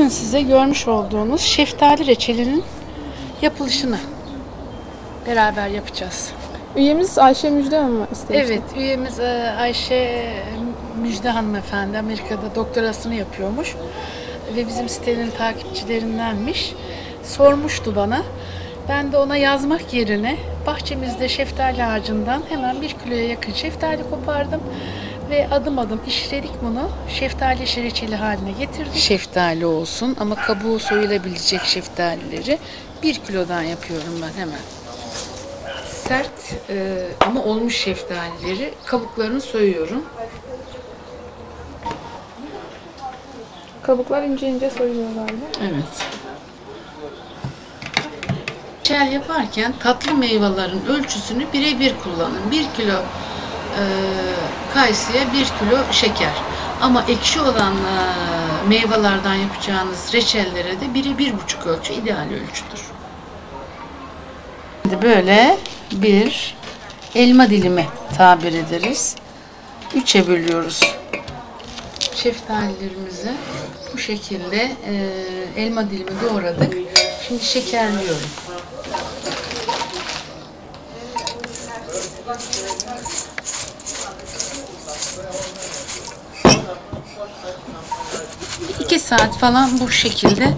Bugün size görmüş olduğunuz şeftali reçelinin yapılışını beraber yapacağız. Üyemiz Ayşe Müjde Hanım istemişti? Evet, üyemiz e, Ayşe Müjde hanımefendi Amerika'da doktorasını yapıyormuş ve bizim sitenin takipçilerindenmiş. Sormuştu bana. Ben de ona yazmak yerine bahçemizde şeftali ağacından hemen bir kiloya yakın şeftali kopardım ve adım adım işledik bunu. Şeftali reçeli haline getirdik. Şeftali olsun ama kabuğu soyulabilecek şeftalileri bir kilodan yapıyorum ben hemen sert e, ama olmuş şeftalileri kabuklarını soyuyorum. Kabuklar ince ince soyuluyor galiba. Evet. Reçel yaparken tatlı meyvelerin ölçüsünü birebir kullanın. 1 kilo kayısıya 1 kilo şeker. Ama ekşi olan e, meyvelerden yapacağınız reçellere de biri bir buçuk ölçü ideal ölçüdür. Şimdi böyle bir elma dilimi tabir ederiz. Üçe bölüyoruz. Şeftalilerimizi bu şekilde e, elma dilimi doğradık. Şimdi şekerliyorum. İki saat falan bu şekilde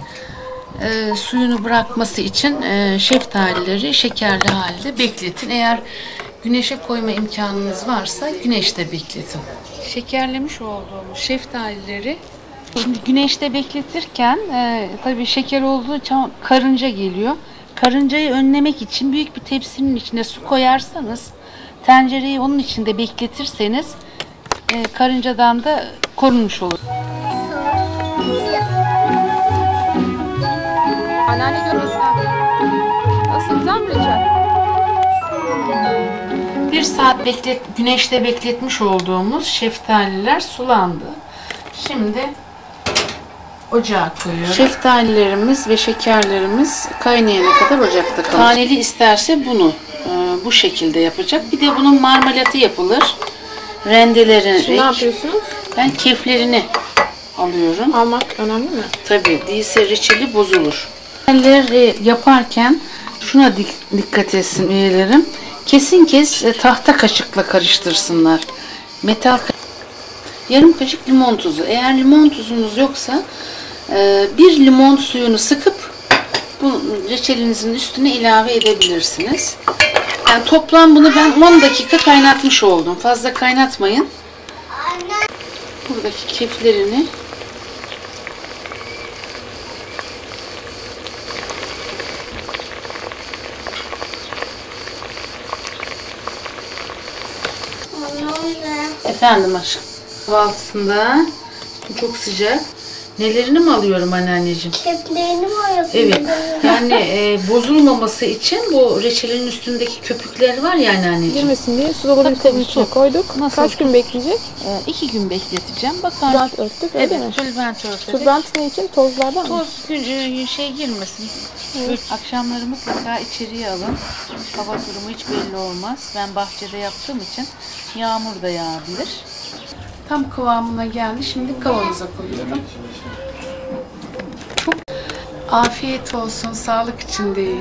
e, suyunu bırakması için e, şeftalileri şekerli halde bekletin. Eğer güneşe koyma imkanınız varsa güneşte bekletin. Şekerlemiş olduğumuz şeftalileri şimdi güneşte bekletirken e, tabii şeker olduğu için karınca geliyor. Karıncayı önlemek için büyük bir tepsinin içine su koyarsanız tencereyi onun içinde bekletirseniz e, karıncadan da korunmuş olur. Anneanne görmesin abi. Nasıl güzel mi reçel? Bir saat beklet, güneşte bekletmiş olduğumuz şeftaliler sulandı. Şimdi ocağa koyuyorum. Şeftalilerimiz ve şekerlerimiz kaynayana kadar ocakta kalır. Taneli isterse bunu e, bu şekilde yapacak. Bir de bunun marmelatı yapılır. Rendelenerek. Ne yapıyorsunuz? Ben keflerini alıyorum. Almak önemli mi? Tabii değilse reçeli bozulur. Reçelleri yaparken şuna dik- dikkat etsin üyelerim. Kesin kes e, tahta kaşıkla karıştırsınlar. Metal yarım kaşık limon tuzu. Eğer limon tuzunuz yoksa e, bir limon suyunu sıkıp bu reçelinizin üstüne ilave edebilirsiniz. Yani toplam bunu ben 10 dakika kaynatmış oldum. Fazla kaynatmayın. Buradaki keflerini Efendim aşkım. Kahvaltısında bu çok sıcak. Nelerini mi alıyorum anneanneciğim? Keplerini mi arıyorsun? Evet. Yani e, bozulmaması için bu reçelin üstündeki köpükler var ya anneanneciğim. Girmesin diye su dolabı Tabii, tabii, içine su. koyduk. Nasıl? Kaç gün bekleyecek? E, iki gün bekleteceğim. Bakar. Tülbent örttük öyle mi? Evet, tülbent örterek. Tülbent ne için? Tozlardan mı? Toz e, şey girmesin. Akşamları mutlaka içeriye alın. Hava durumu hiç belli olmaz. Ben bahçede yaptığım için yağmur da yağabilir. Tam kıvamına geldi. Şimdi kavanoza koyuyorum. Afiyet olsun. Sağlık için de.